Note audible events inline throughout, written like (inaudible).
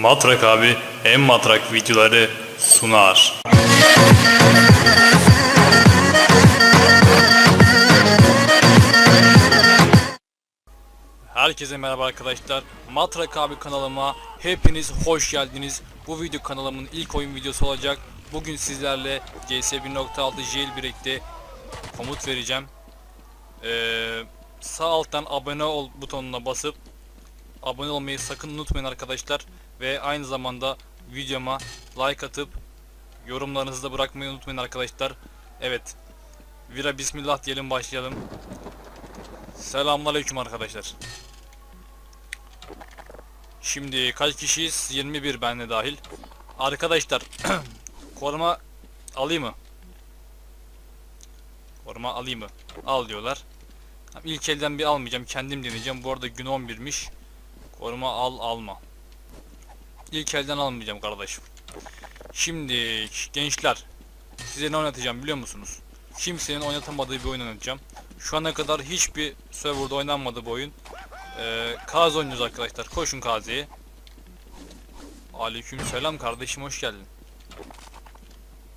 Matrak abi en matrak videoları sunar. Herkese merhaba arkadaşlar. Matrak abi kanalıma hepiniz hoş geldiniz. Bu video kanalımın ilk oyun videosu olacak. Bugün sizlerle CS 1.6 Jailbreak'te komut vereceğim. Ee, sağ alttan abone ol butonuna basıp abone olmayı sakın unutmayın arkadaşlar. Ve aynı zamanda videoma like atıp yorumlarınızı da bırakmayı unutmayın arkadaşlar. Evet. Vira bismillah diyelim başlayalım. Selamünaleyküm arkadaşlar. Şimdi kaç kişiyiz? 21 benle dahil. Arkadaşlar (clears throat) koruma alayım mı? Koruma alayım mı? Al diyorlar. İlk elden bir almayacağım. Kendim deneyeceğim. Bu arada gün 11'miş. Koruma al alma. İlk elden almayacağım kardeşim. Şimdi gençler size ne oynatacağım biliyor musunuz? Kimsenin oynatamadığı bir oyun oynatacağım. Şu ana kadar hiçbir serverda oynanmadı bu oyun. Ee, Kaz oynuyoruz arkadaşlar. Koşun Kazi'ye. Aleyküm selam kardeşim hoş geldin.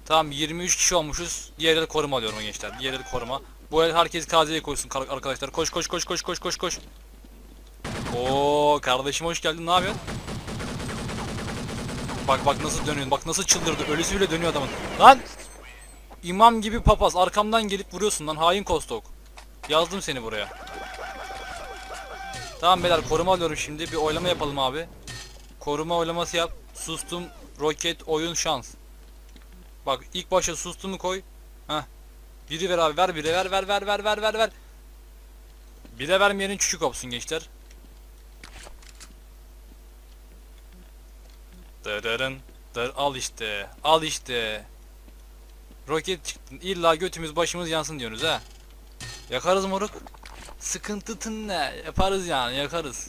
Tamam 23 kişi olmuşuz. Diğer koruma alıyorum gençler. Diğer koruma. Bu el herkes Kazi'ye koysun arkadaşlar. Koş koş koş koş koş koş koş. Oo kardeşim hoş geldin. Ne yapıyorsun? Bak bak nasıl dönüyor. Bak nasıl çıldırdı. Ölüsü bile dönüyor adamın. Lan! İmam gibi papaz arkamdan gelip vuruyorsun lan hain kostok. Yazdım seni buraya. Tamam beyler koruma alıyorum şimdi. Bir oylama yapalım abi. Koruma oylaması yap. Sustum, roket, oyun, şans. Bak ilk başa sustumu koy. Heh. Biri ver abi ver biri ver ver ver ver ver ver ver. Bire vermeyenin çükü kopsun gençler. Dırırın. Dır al işte. Al işte. Roket çıktın. İlla götümüz başımız yansın diyorsunuz ha. Yakarız moruk. Sıkıntı tın ne? Yaparız yani yakarız.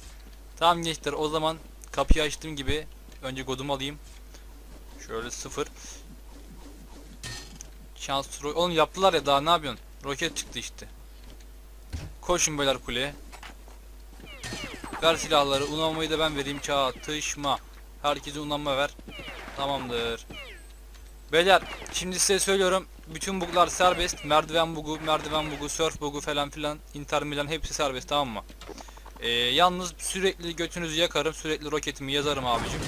Tamam gençler o zaman kapıyı açtığım gibi önce kodumu alayım. Şöyle sıfır. Şans ro- Oğlum yaptılar ya daha ne yapıyorsun? Roket çıktı işte. Koşun beyler kuleye. Ver silahları. Unanmayı da ben vereyim. Çatışma. Herkese unanma ver. Tamamdır. Beyler şimdi size söylüyorum. Bütün buglar serbest. Merdiven bugu, merdiven bugu, surf bugu falan filan. Inter Milan hepsi serbest tamam mı? Ee, yalnız sürekli götünüzü yakarım. Sürekli roketimi yazarım abicim.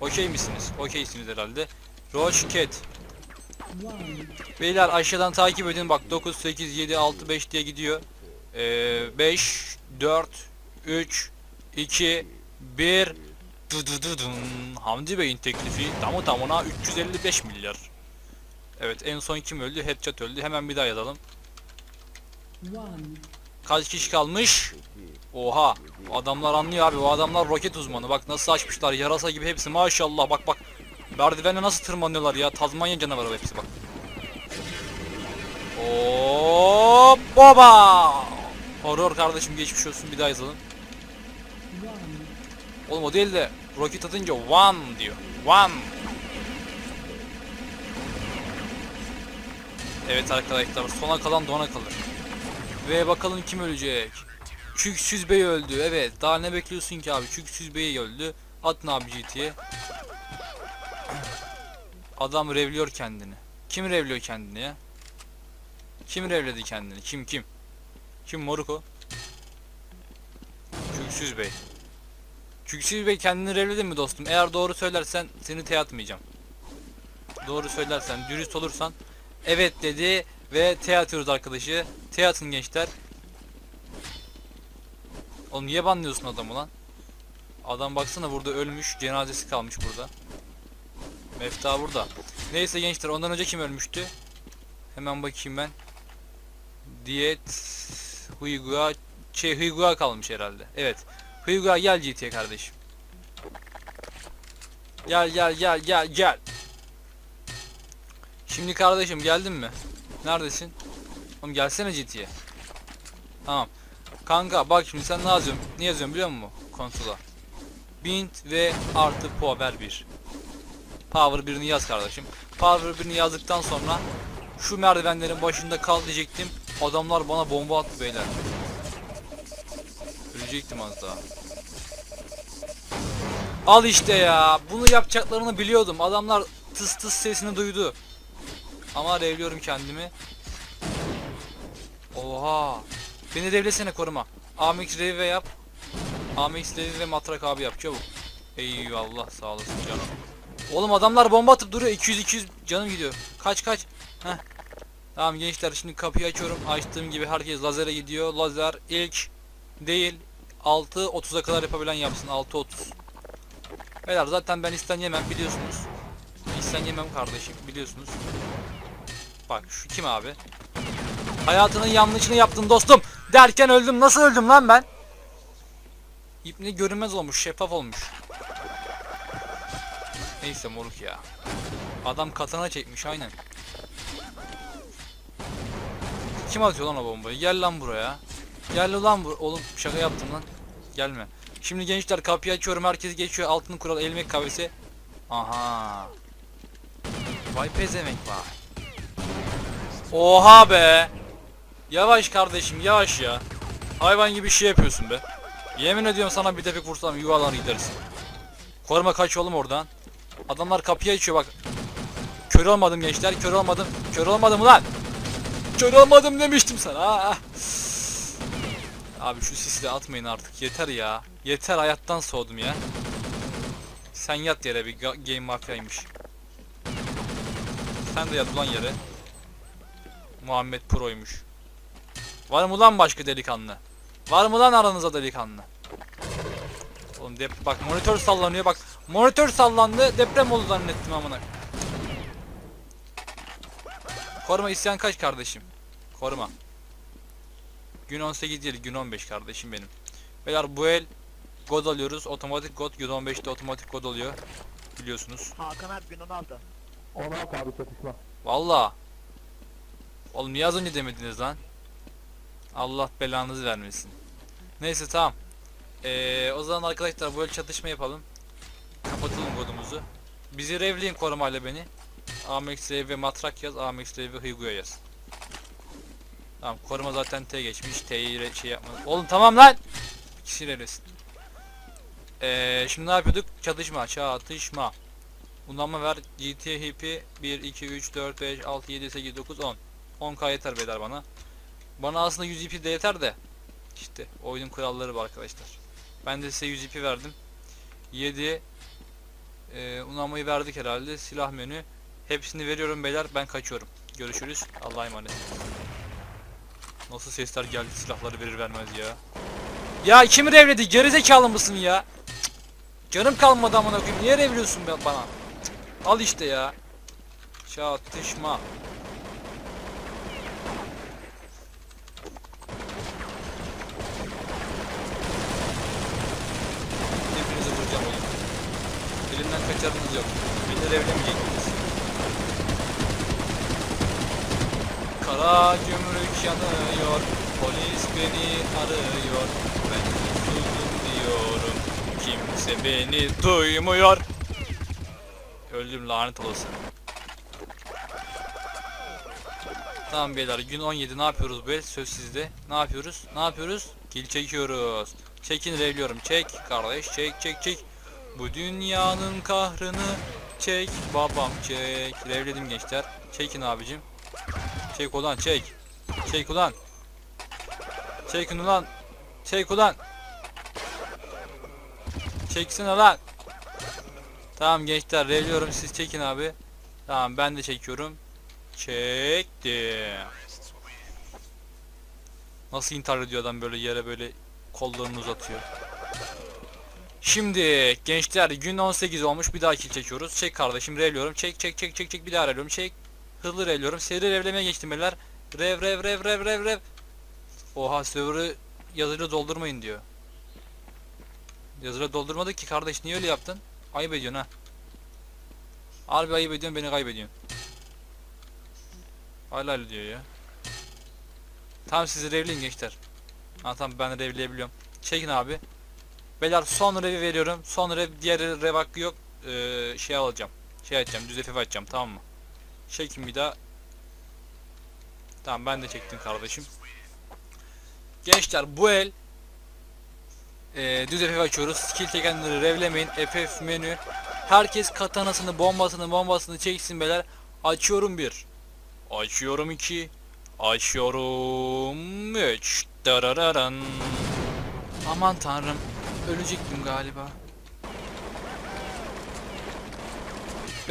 Okey misiniz? Okeysiniz herhalde. Roket. Beyler aşağıdan takip edin. Bak 9, 8, 7, 6, 5 diye gidiyor. Ee, 5, 4, 3, 2, 1. Hamdi Bey'in teklifi tamı tamına 355 milyar. Evet en son kim öldü? Headshot öldü. Hemen bir daha yazalım. Kaç kişi kalmış? Oha. Adamlar anlıyor abi. O adamlar roket uzmanı. Bak nasıl açmışlar. Yarasa gibi hepsi. Maşallah. Bak bak. Merdivenle nasıl tırmanıyorlar ya. Tazmanya canavarı hepsi bak. Hop baba. Horror kardeşim geçmiş olsun. Bir daha yazalım. Oğlum o değil de roket atınca one diyor. One. Evet arkadaşlar sona kalan dona kalır. Ve bakalım kim ölecek. Çüksüz Bey öldü. Evet daha ne bekliyorsun ki abi? Çüksüz Bey öldü. Atın abi GT'ye. Adam revliyor kendini. Kim revliyor kendini ya? Kim revledi kendini? Kim kim? Kim moruk o? Çüksüz Bey. Çüksüz Bey kendini revledi mi dostum? Eğer doğru söylersen seni T atmayacağım. Doğru söylersen, dürüst olursan evet dedi ve T atıyoruz arkadaşı. T atın gençler. Oğlum niye banlıyorsun adamı lan? Adam baksana burada ölmüş, cenazesi kalmış burada. Mefta burada. Neyse gençler ondan önce kim ölmüştü? Hemen bakayım ben. Diyet Huygua şey Huygua kalmış herhalde. Evet. Huygua gel GT'ye kardeşim. Gel gel gel gel gel. Şimdi kardeşim geldin mi? Neredesin? Oğlum gelsene GT'ye. Tamam. Kanka bak şimdi sen ne yazıyorsun? Ne yazıyorsun biliyor musun konsola? Bint ve artı power 1. Power 1'ini yaz kardeşim. Power 1'ini yazdıktan sonra şu merdivenlerin başında kal diyecektim. Adamlar bana bomba attı beyler. Ölecektim az daha. Al işte ya. Bunu yapacaklarını biliyordum. Adamlar tıs tıs sesini duydu. Ama revliyorum kendimi. Oha. Beni revlesene koruma. Amix rev ve yap. Amix rev ve matrak abi yap çabuk. Eyvallah sağ olasın canım. Oğlum adamlar bomba atıp duruyor. 200 200 canım gidiyor. Kaç kaç. Heh. Tamam gençler şimdi kapıyı açıyorum. Açtığım gibi herkes lazere gidiyor. Lazer ilk değil 6.30'a kadar yapabilen yapsın. 6.30. Beyler zaten ben isten yemem biliyorsunuz. İsten yemem kardeşim biliyorsunuz. Bak şu kim abi? Hayatının yanlışını yaptın dostum. Derken öldüm. Nasıl öldüm lan ben? İpni görünmez olmuş, şeffaf olmuş. Neyse moruk ya. Adam katana çekmiş aynen. Kim atıyor lan o bombayı? Gel lan buraya. Gel lan bur. Oğlum şaka yaptım lan. Gelme. Şimdi gençler kapıyı açıyorum. Herkes geçiyor. Altın kural ilmek kahvesi. Aha. Vay pezemek vay. Oha be. Yavaş kardeşim yavaş ya. Hayvan gibi şey yapıyorsun be. Yemin ediyorum sana bir tepek vursam yuvalar gideriz. Koruma kaç oğlum oradan. Adamlar kapıyı açıyor bak. Kör olmadım gençler kör olmadım. Kör olmadım ulan. Kör olmadım demiştim sana. ha. Abi şu sisi de atmayın artık yeter ya. Yeter hayattan soğudum ya. Sen yat yere bir ga- game mafyaymış. Sen de yat ulan yere. Muhammed Pro'ymuş. Var mı lan başka delikanlı? Var mı lan aranızda delikanlı? Oğlum dep bak monitör sallanıyor bak. Monitör sallandı deprem oldu zannettim amına. Koruma isyan kaç kardeşim? Koruma. Gün 18 değil gün 15 kardeşim benim. Beyler bu el God alıyoruz. Otomatik God gün 15'te otomatik God oluyor. Biliyorsunuz. Hakan abi gün 16. 16 abi çatışma. Valla. Oğlum niye az önce demediniz lan? Allah belanızı vermesin. Neyse tamam. Ee, o zaman arkadaşlar böyle çatışma yapalım. Kapatalım kodumuzu. Bizi revleyin korumayla beni. Amex Rev ve Matrak yaz. Amex Rev ve Higuya yaz. Tamam koruma zaten T geçmiş. T'yi şey yapmadı. Oğlum tamam lan. Kişi revlesin. Ee, şimdi ne yapıyorduk? Çatışma, çatışma. Bundan ver GT Hippie 1, 2, 3, 4, 5, 6, 7, 8, 9, 10 10k yeter beyler bana Bana aslında 100 IP de yeter de İşte oyunun kuralları bu arkadaşlar Ben de size 100 IP verdim 7 e, Unamayı verdik herhalde Silah menü Hepsini veriyorum beyler ben kaçıyorum Görüşürüz Allah'a emanet Nasıl sesler geldi silahları verir vermez ya Ya kim revledi gerizekalı mısın ya. Canım kalmadı amına koyayım niye revliyorsun bana Al işte ya. Çatışma. Hepinizi vuracağım oğlum. Elimden kaçarınız yok. Beni evlemeyeceksiniz. Kara gümrük yanıyor. Polis beni arıyor. Ben suçsuzum diyorum. Kimse beni duymuyor. Öldüm lanet olası. Tamam beyler gün 17 ne yapıyoruz bu el? Söz sizde. Ne yapıyoruz? Ne yapıyoruz? Kil çekiyoruz. Çekin revliyorum. Çek kardeş çek çek çek. Bu dünyanın kahrını çek babam çek. Revledim gençler. Çekin abicim. Çek ulan çek. Çek ulan. Çekin ulan. Çek ulan. Çeksene lan. Tamam gençler revliyorum siz çekin abi. Tamam ben de çekiyorum. Çektim. Nasıl intihar ediyor adam böyle yere böyle kollarını uzatıyor. Şimdi gençler gün 18 olmuş bir daha kill çekiyoruz. Çek kardeşim revliyorum. Çek çek çek çek çek bir daha revliyorum. Çek. Hızlı revliyorum. Seri revlemeye geçtim beyler. Rev rev rev rev rev rev. Oha server'ı yazıyla doldurmayın diyor. Yazıyla doldurmadık ki kardeş niye öyle yaptın? Ayıp ediyorsun ha. Harbi ayıp ediyorsun beni kaybediyorsun. Hala diyor ya. Tamam sizi revleyin gençler. Ha tamam ben revleyebiliyorum. Çekin abi. Beyler son revi veriyorum. Son rev diğer rev hakkı yok. Ee, şey alacağım. Şey açacağım. Düz FF açacağım tamam mı? Çekin bir daha. Tamam ben de çektim kardeşim. Gençler bu el Ee, düz FF açıyoruz. Skill tekenleri revlemeyin. FF menü. Herkes katanasını, bombasını, bombasını çeksin beyler. Açıyorum bir. Açıyorum iki. Açıyorum üç. Darararan. Aman tanrım. Ölecektim galiba.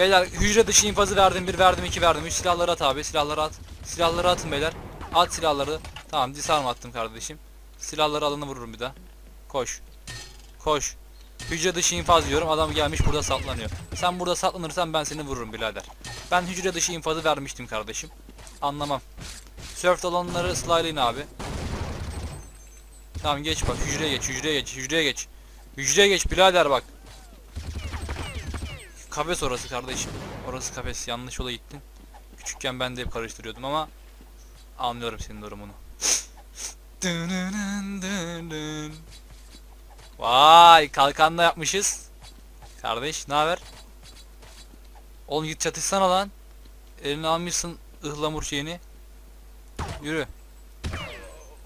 Beyler hücre dışı infazı verdim. Bir verdim, iki verdim. Üç silahları at abi. Silahları at. Silahları atın beyler. At silahları. Tamam disarm attım kardeşim. Silahları alını vururum bir daha. Koş. Koş. Hücre dışı infaz diyorum. Adam gelmiş burada saklanıyor. Sen burada saklanırsan ben seni vururum birader. Ben hücre dışı infazı vermiştim kardeşim. Anlamam. Surf alanları slaylayın abi. Tamam geç bak hücreye geç hücreye geç hücreye geç. Hücreye geç birader bak. Kafes orası kardeşim. Orası kafes yanlış yola gittin. Küçükken ben de hep karıştırıyordum ama anlıyorum senin durumunu. Vay kalkanla yapmışız. Kardeş ne haber? Oğlum git çatışsana lan. Eline almışsın ıhlamur şeyini. Yürü.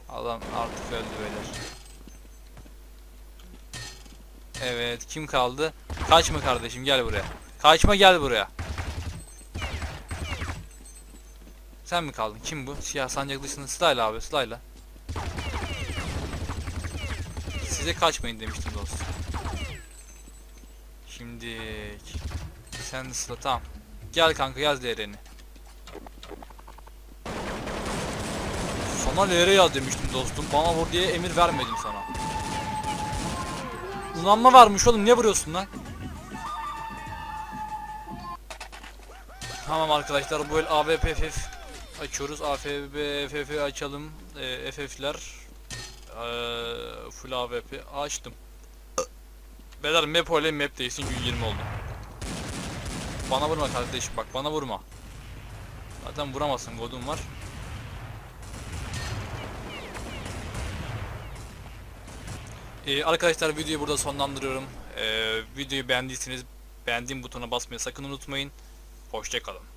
Adam artık öldü beyler. Evet kim kaldı? Kaçma kardeşim gel buraya. Kaçma gel buraya. Sen mi kaldın? Kim bu? Siyah sancak dışında Slayla abi Slayla. Size kaçmayın demiştim dostum. Şimdi sen de sıra tamam. Gel kanka yaz değerini. Sana LR yaz demiştim dostum. Bana vur diye emir vermedim sana. Uzanma varmış oğlum niye vuruyorsun lan? Tamam arkadaşlar bu el AWP FF açıyoruz. AFB FF açalım. Ee, FF'ler ee, full AWP açtım. Beyler map öyle map değilsin gün 20 oldu. Bana vurma kardeşim bak bana vurma. Zaten vuramazsın godun var. Ee, arkadaşlar videoyu burada sonlandırıyorum. Ee, videoyu beğendiyseniz beğendiğim butona basmayı sakın unutmayın. Hoşçakalın.